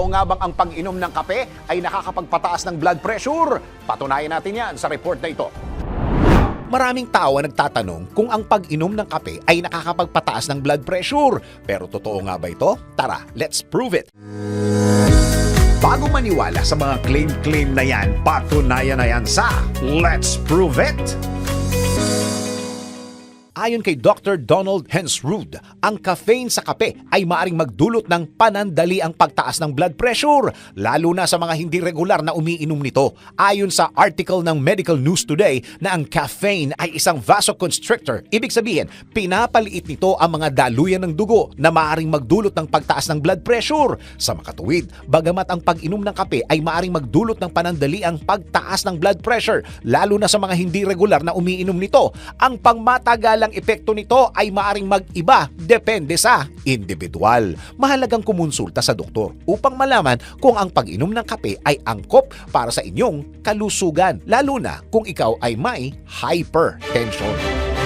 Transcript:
totoo nga bang ang pag-inom ng kape ay nakakapagpataas ng blood pressure? Patunayan natin yan sa report na ito. Maraming tao ang nagtatanong kung ang pag-inom ng kape ay nakakapagpataas ng blood pressure. Pero totoo nga ba ito? Tara, let's prove it! Bago maniwala sa mga claim-claim na yan, patunayan na yan sa Let's Prove It! Ayon kay Dr. Donald Hensrud, ang caffeine sa kape ay maaring magdulot ng panandali ang pagtaas ng blood pressure, lalo na sa mga hindi regular na umiinom nito. Ayon sa article ng Medical News Today na ang caffeine ay isang vasoconstrictor, ibig sabihin, pinapaliit nito ang mga daluyan ng dugo na maaring magdulot ng pagtaas ng blood pressure. Sa makatuwid, bagamat ang pag-inom ng kape ay maaring magdulot ng panandali ang pagtaas ng blood pressure, lalo na sa mga hindi regular na umiinom nito, ang pangmatagalang epekto nito ay maaring mag-iba depende sa individual. Mahalagang kumonsulta sa doktor upang malaman kung ang pag-inom ng kape ay angkop para sa inyong kalusugan, lalo na kung ikaw ay may hypertension.